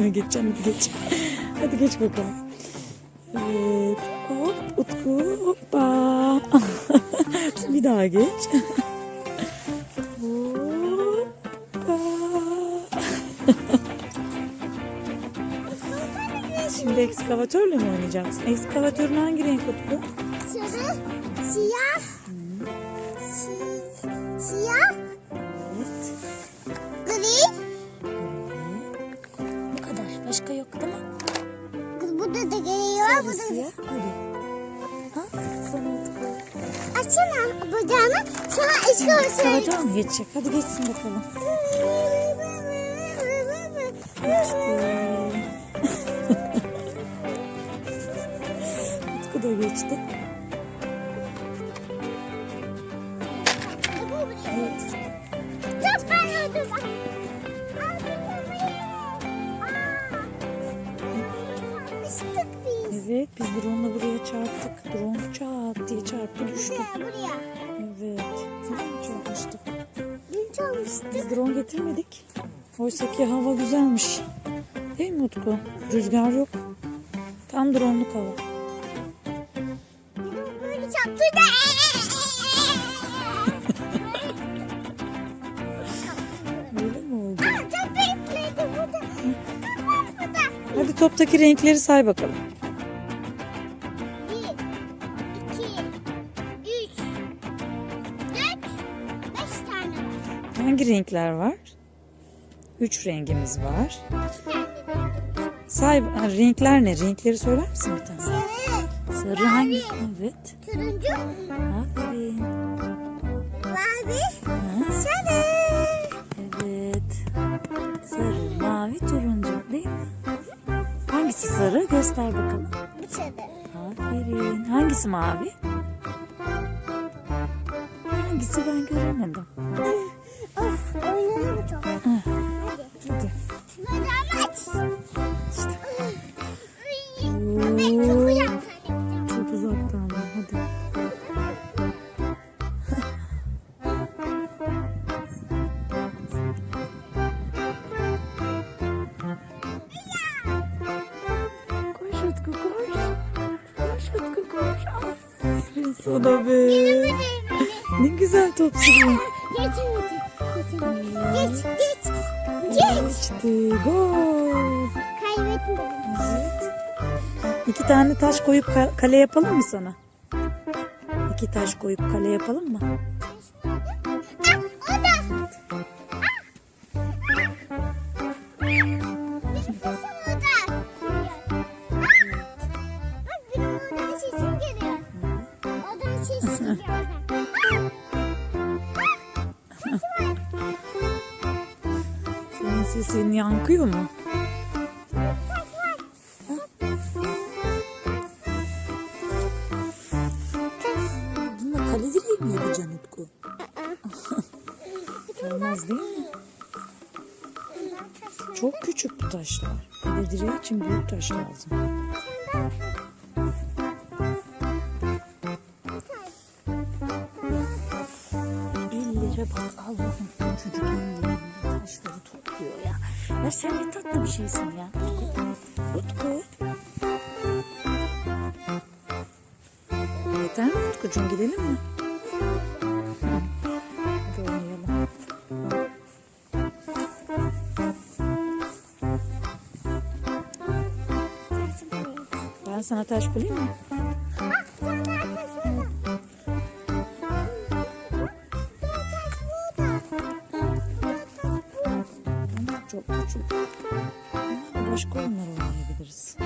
de mi geçeceksin? Hadi geç. Hadi geç bakalım. Evet. Hop Utku hoppa. bir daha geç. Hoppa. Şimdi ekskavatörle mi oynayacaksın? Ekskavatörün hangi renk Utku? Sarı, siyah, da. siyah. Hadi. Ha? Açsana bacağını, sana eski olsun. Ekskavatör mü geçecek? Hadi geçsin bakalım. İşte. Utku da geçti. Çok ben öldüm. Almıştık biz. Evet biz drone'la buraya çarptık. Drone çat diye çarptı düştü. Buraya, buraya. Evet. Drone çarpmıştı. Dün çalmıştık. Biz drone getirmedik. Oysa ki hava güzelmiş. Değil mi Utku? Rüzgar yok. Tam drone'luk hava. Böyle çarptı da. Toptaki renkleri say bakalım. Bir, iki, üç, dört, beş tane var. Hangi renkler var? Üç rengimiz var. Say ha, renkler ne? Renkleri söyler misin bir tane? Sarı, Sarı hangi? Evet. turuncu, Aferin. mavi, Ha, sarı? Göster bakalım. Bu sarı. Aferin. Hangisi mavi? Hangisi ben göremedim. Of, oynayalım çok. Heh, Hadi. Hadi. Güzel top sürüyor. Geç. Geç, geç, geç. Geçti. Gol. Kaybettim. Evet. İki tane taş koyup ka- kale yapalım mı sana? İki taş koyup kale yapalım mı? Senin yankıyor mu? Bununla kale direği mi yapacaksın Utku? Olmaz değil mi? Çok küçük bu taşlar. Kale direği için büyük taş lazım. Ellere bak Allah'ım çocuk taşları topluyor ya. Ya sen ne tatlı bir şeysin ya. Utku. Utku. Yeter mi Utkucuğum gidelim mi? Hadi. Ben sana taş bulayım mı? Küçük. Başka oyunlar oynayabiliriz.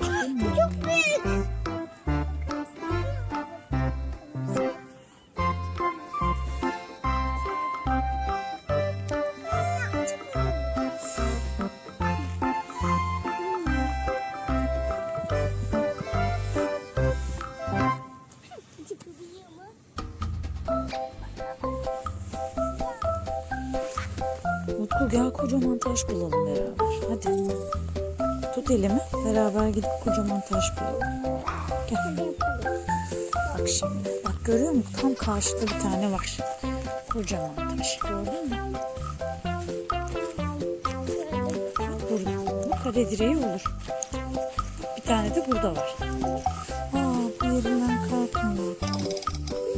Başka oyunlar oynayabiliriz. Utku gel kocaman taş bulalım beraber. Hadi. Tut elimi. Beraber gidip kocaman taş bulalım. Gel. Bak şimdi. Bak görüyor musun? Tam karşıda bir tane var. Kocaman taş. Gördün mü? Burada. Kale direği olur. Bir tane de burada var. Aa bu yerinden kalkmıyor.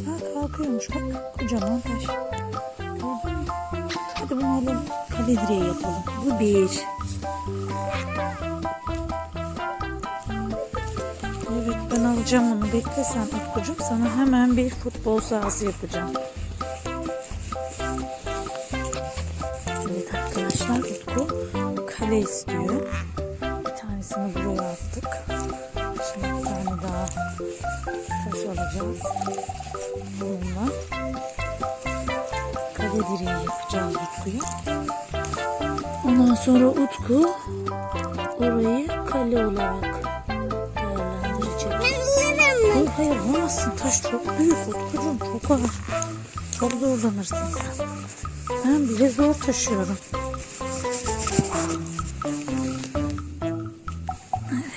Ha kalkıyormuş bak. Kocaman taş. Direği yapalım. Bu bir. Evet ben alacağım onu. Bekle sen Utkucuğum. Sana hemen bir futbol sahası yapacağım. Evet arkadaşlar Utku kale istiyor. Bir tanesini buraya attık. Şimdi bir tane daha taş alacağız. Bununla kale direği yapacağız Utku'ya. Ondan sonra Utku orayı kale olarak değerlendirecek. Hayır hayır alamazsın. Taş çok büyük Utkucuğum. Çok ağır. Çok zorlanırsın sen. Ben bile zor taşıyorum.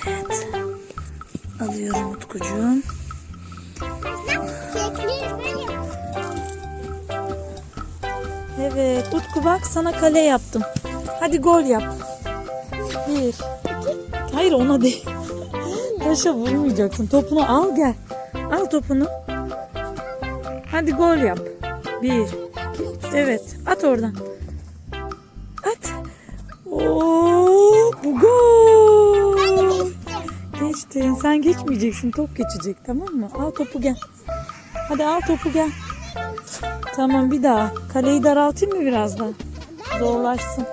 Evet. Alıyorum Utkucuğum. Evet Utku bak sana kale yaptım. Hadi gol yap. Bir. Hayır ona değil. Taşa vurmayacaksın. Topunu al gel. Al topunu. Hadi gol yap. Bir. iki, Evet. At oradan. At. Oo, bu gol. Geçtin. Sen geçmeyeceksin. Top geçecek. Tamam mı? Al topu gel. Hadi al topu gel. Tamam bir daha. Kaleyi daraltayım mı biraz daha? Zorlaşsın.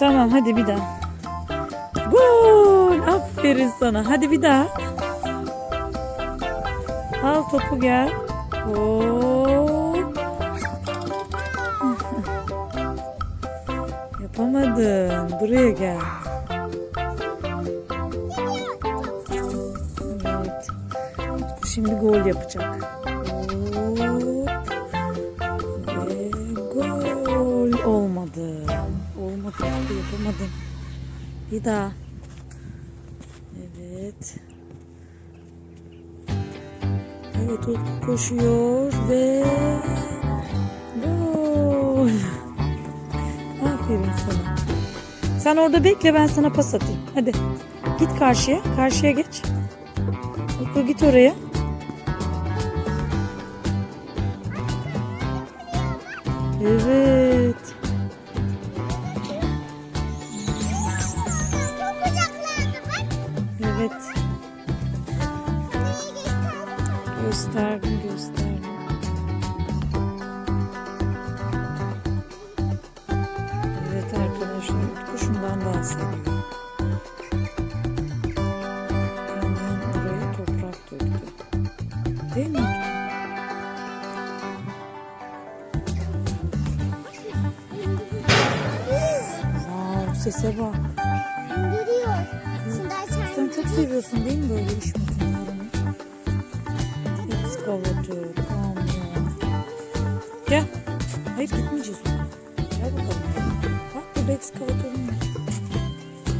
Tamam hadi bir daha. Gol! Aferin sana. Hadi bir daha. Al topu gel. Hop. Yapamadın. Buraya gel. Evet. Şimdi gol yapacak. Hop. Yapamadım. Bir daha. Evet. Evet Utku koşuyor ve gol. Aferin sana. Sen orada bekle ben sana pas atayım. Hadi. Git karşıya. Karşıya geç. Utku git oraya. Evet. Hemen oraya toprak döktü. Değil mi? Wow, sese bak. Sen çok seviyorsun değil mi böyle iş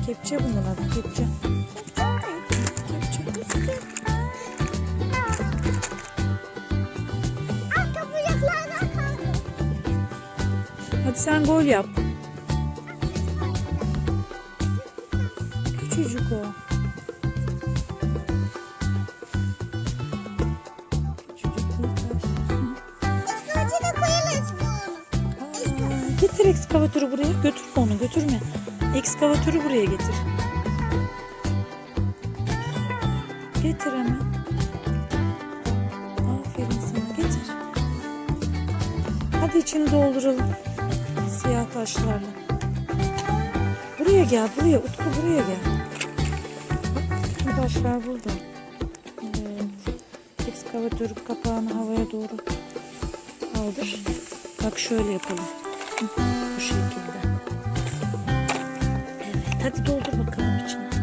Kepçe bunun adı kepçe. Hadi sen gol yap. Küçücük o. Küçücük bir taş. Getir ekskavatörü buraya. Götürme onu götürme. Ekskavatörü buraya getir. Getir hemen. Aferin sana getir. Hadi içini dolduralım. Siyah taşlarla. Buraya gel buraya Utku buraya gel. Bütün taşlar burada. Evet. Ekskavatörü kapağını havaya doğru kaldır. Bak şöyle yapalım. Bu şekilde. Hadi doldur bakalım içine.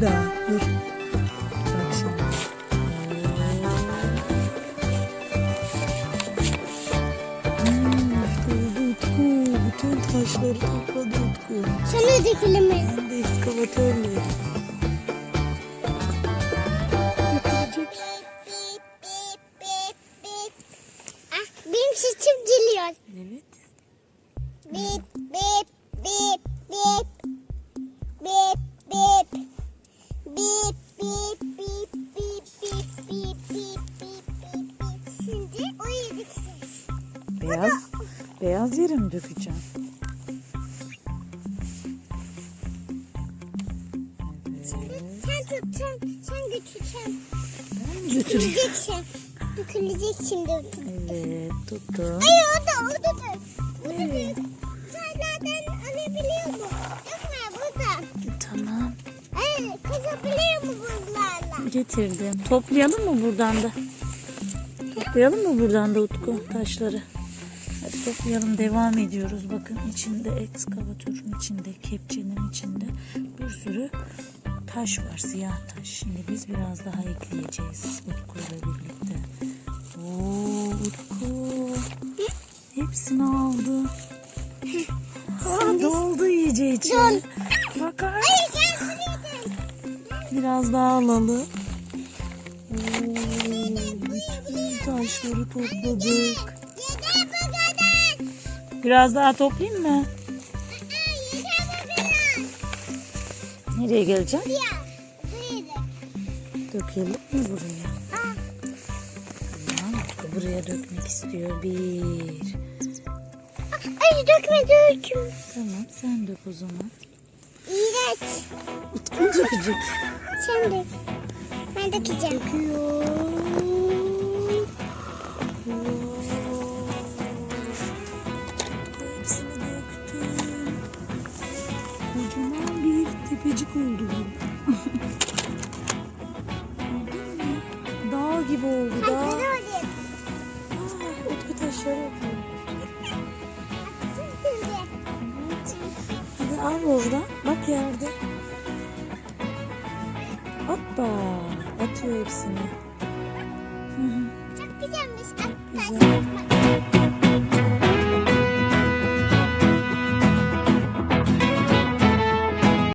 bir daha. Dur. Hmm, taşları topladı Utku. Sen ödekili mi? Ben de ekskavatörle. Ah, benim sesim geliyor. Evet. Bip. Mi dökeceğim? Evet. Sen sen. Ben. Dökülecek şimdi. Evet tuttum. Ay o da o da dök. Bu da dök. Çaylardan alabiliyor mu? Dökme burada. Tamam. Ay kazabiliyor mu bunlarla? Getirdim. Toplayalım mı buradan da? Toplayalım mı buradan da Utku taşları? Hadi toplayalım devam ediyoruz. Bakın içinde ekskavatörün içinde, kepçenin içinde bir sürü taş var. Siyah taş. Şimdi biz biraz daha ekleyeceğiz Utku ile birlikte. Oo Utku. Hepsini aldı. Doldu iyice içine. Bakar. Biraz daha alalım. Oo, bütün taşları topladık. Biraz daha toplayayım mı? Nereye geleceğim? Dökelim mi buraya? Tamam. Buraya dökmek istiyor. Bir. Ay dökme dökme. Tamam sen dök o zaman. İğrenç. Utku dökecek? Sen dök. Ben dökeceğim. Döküyor. tepecik oldu dağ gibi oldu dağ. Utku taşları atıyor. Hadi al oradan. Bak yerde. Hoppa. Atıyor hepsini. Çok güzelmiş. Güzel.